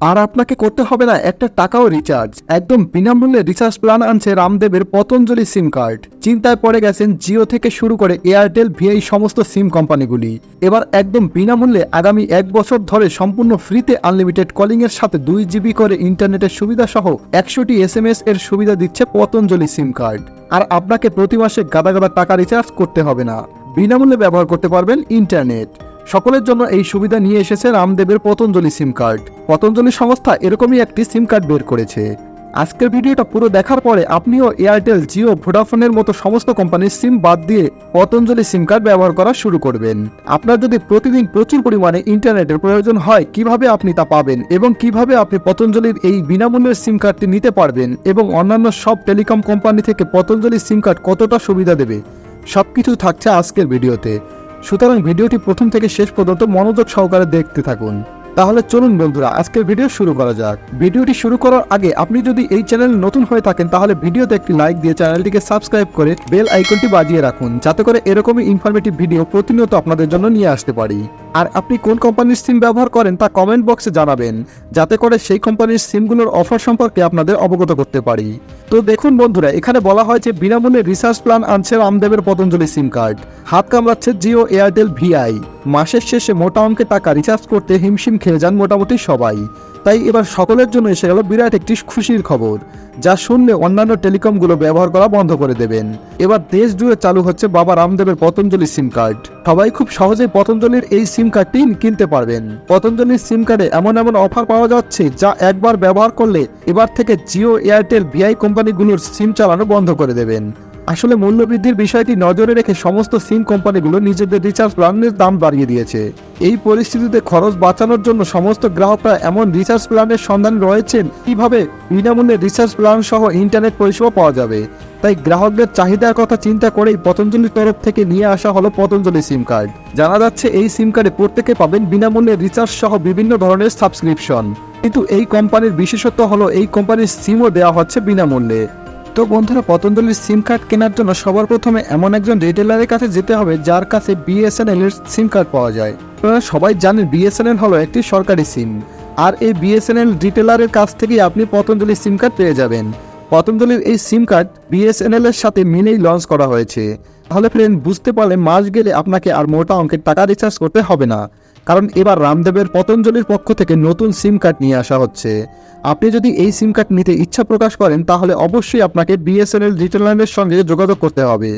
আর আপনাকে করতে হবে না একটা টাকাও রিচার্জ একদম বিনামূল্যে রিচার্জ প্ল্যান আনছে রামদেবের পতঞ্জলি সিম কার্ড চিন্তায় পড়ে গেছেন জিও থেকে শুরু করে এয়ারটেল ভিআই সমস্ত সিম কোম্পানিগুলি এবার একদম বিনামূল্যে আগামী এক বছর ধরে সম্পূর্ণ ফ্রিতে আনলিমিটেড কলিং এর সাথে দুই জিবি করে ইন্টারনেটের সুবিধা সহ একশোটি এস এম এস এর সুবিধা দিচ্ছে পতঞ্জলি সিম কার্ড আর আপনাকে প্রতি মাসে গাদা গাদা টাকা রিচার্জ করতে হবে না। বিনামূল্যে ব্যবহার করতে পারবেন ইন্টারনেট সকলের জন্য এই সুবিধা নিয়ে এসেছে রামদেবের পতঞ্জলি সিম কার্ড। পতঞ্জলি সংস্থা এরকমই একটি সিম কার্ড বের করেছে। আজকের ভিডিওটা পুরো দেখার পরে আপনিও এয়ারটেল জিও ভোডাফোনের মতো সমস্ত কোম্পানির সিম বাদ দিয়ে পতঞ্জলি সিম কার্ড ব্যবহার করা শুরু করবেন। আপনার যদি প্রতিদিন প্রচুর পরিমাণে ইন্টারনেটের প্রয়োজন হয়, কীভাবে আপনি তা পাবেন এবং কীভাবে আপনি পতঞ্জলির এই বিনামূল্যের সিম কার্ডটি নিতে পারবেন এবং অন্যান্য সব টেলিকম কোম্পানি থেকে পতঞ্জলি সিম কার্ড কতটা সুবিধা দেবে, সবকিছু থাকছে আজকের ভিডিওতে। সুতরাং ভিডিওটি প্রথম থেকে শেষ পর্যন্ত মনোযোগ সহকারে দেখতে থাকুন। তাহলে চলুন বন্ধুরা, আজকের ভিডিও শুরু করা যাক। ভিডিওটি শুরু করার আগে আপনি যদি এই চ্যানেল নতুন হয়ে থাকেন, তাহলে ভিডিওতে একটি লাইক দিয়ে চ্যানেলটিকে সাবস্ক্রাইব করে বেল আইকনটি বাজিয়ে রাখুন, যাতে করে এরকমই ইনফরমেটিভ ভিডিও প্রতিনিয়ত আপনাদের জন্য নিয়ে আসতে পারি। আর আপনি কোন কোম্পানির সিম ব্যবহার করেন তা কমেন্ট বক্সে জানাবেন, যাতে করে সেই কোম্পানির সিমগুলোর অফার সম্পর্কে আপনাদের অবগত করতে পারি। তো দেখুন বন্ধুরা, এখানে বলা হয় যে বিনামূল্যে রিসার্চ প্ল্যান আনছে রামদেবের পতঞ্জলি সিম কার্ড। হাত কামড়াচ্ছে জিও এয়ারটেল ভিআই। মাসের শেষে মোটা অঙ্কে টাকা রিচার্জ করতে হিমশিম খেয়ে যান মোটামুটি সবাই। তাই এবার সকলের জন্য এসে গেল বিরাট একটি খুশির খবর, যা শুনলে অন্যান্য টেলিকমগুলো ব্যবহার করা বন্ধ করে দেবেন। এবার দেশ জুড়ে চালু হচ্ছে বাবা রামদেবের পতঞ্জলি সিম কার্ড। সবাই খুব সহজেই পতঞ্জলির এই সিম কার্ডটি কিনতে পারবেন। পতঞ্জলির সিম কার্ডে এমন এমন অফার পাওয়া যাচ্ছে, যা একবার ব্যবহার করলে এবার থেকে জিও এয়ারটেল ভিআই কোম্পানিগুলোর সিম চালানো বন্ধ করে দেবেন। আসলে মূল্যবৃদ্ধির বিষয়টি নজরে রেখে সমস্ত সিম কোম্পানিগুলো নিজেদের রিচার্জ প্ল্যানের দাম বাড়িয়ে দিয়েছে। এই পরিস্থিতিতে খরচ বাঁচানোর জন্য সমস্ত গ্রাহকরা এমন রিচার্জ প্ল্যানের সন্ধান রয়েছেন, কীভাবে বিনামূল্যে রিচার্জ প্ল্যান সহ ইন্টারনেট পরিষেবা পাওয়া যাবে। তাই গ্রাহকদের চাহিদার কথা চিন্তা করেই পতঞ্জলির তরফ থেকে নিয়ে আসা হলো পতঞ্জলি সিম কার্ড। জানা যাচ্ছে, এই সিম কার্ডে প্রত্যেকে পাবেন বিনামূল্যে রিচার্জ সহ বিভিন্ন ধরনের সাবস্ক্রিপশন। কিন্তু এই কোম্পানির বিশেষত্ব হলো, এই কোম্পানির সিমও দেওয়া হচ্ছে বিনামূল্যে। তো বন্ধুরা পতঞ্জলির সিম কার্ড কেনার জন্য সবার প্রথমে এমন একজন রিটেলারের কাছে যেতে হবে, যার কাছে বিএসএনএল এর সিম কার্ড পাওয়া যায়। আপনারা সবাই জানেন বিএসএনএল হলো একটি সরকারি সিম। আর এই বিএসএনএল রিটেলারের কাছ থেকেই আপনি পতঞ্জলির সিম কার্ড পেয়ে যাবেন। পতঞ্জলির এই সিম কার্ড বিএসএনএল এর সাথে মিলেই লঞ্চ করা হয়েছে। তাহলে ফ্রেন্ড বুঝতে পারলে মাস গেলে আপনাকে আর মোটা অঙ্কের টাকা রিচার্জ করতে হবে না। কারণ এবার রামদেবের পতঞ্জলির পক্ষ থেকে নতুন সিম কার্ড নিয়ে আসা হচ্ছে। আপনি যদি এই সিম কার্ড নিতে ইচ্ছা প্রকাশ করেন, তাহলে অবশ্যই আপনাকে বিএসএনএল রিটেলারের সঙ্গে যোগাযোগ করতে হবে।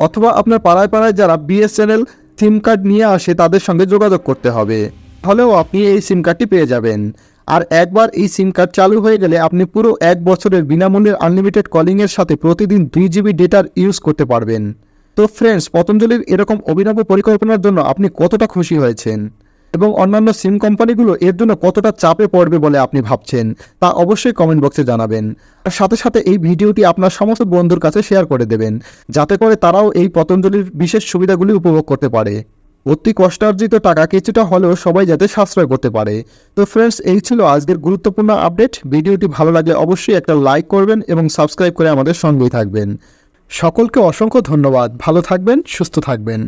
অথবা আপনার পাড়ায় পাড়ায় যারা বিএসএনএল সিম কার্ড নিয়ে আসে, তাদের সঙ্গে যোগাযোগ করতে হবে। তাহলেও আপনি এই সিম কার্ডটি পেয়ে যাবেন। আর একবার এই সিম কার্ড চালু হয়ে গেলে আপনি পুরো এক বছরের বিনামূল্যের আনলিমিটেড কলিংয়ের সাথে প্রতিদিন দুই জিবি ডেটার ইউজ করতে পারবেন। তো ফ্রেন্ডস পতঞ্জলির এরকম অভিনব পরিকল্পনার জন্য আপনি কতটা খুশি হয়েছেন? এবং অন্যান্য সিম কোম্পানিগুলো এর জন্য কতটা চাপে পড়বে বলে আপনি ভাবছেন, তা অবশ্যই কমেন্ট বক্সে জানাবেন। আর সাথে সাথে এই ভিডিওটি আপনার সমস্ত বন্ধুর কাছে শেয়ার করে দেবেন, যাতে করে তারাও এই পতঞ্জলির বিশেষ সুবিধাগুলি উপভোগ করতে পারে। অতি কষ্টার্জিত টাকা কিছুটা হলেও সবাই যাতে সাশ্রয় করতে পারে। তো ফ্রেন্ডস এই ছিল আজকের গুরুত্বপূর্ণ আপডেট ভিডিওটি ভালো লাগলে অবশ্যই একটা লাইক করবেন এবং সাবস্ক্রাইব করে আমাদের সঙ্গেই থাকবেন। সকলকে অসংখ্য ধন্যবাদ। ভালো থাকবেন, সুস্থ থাকবেন।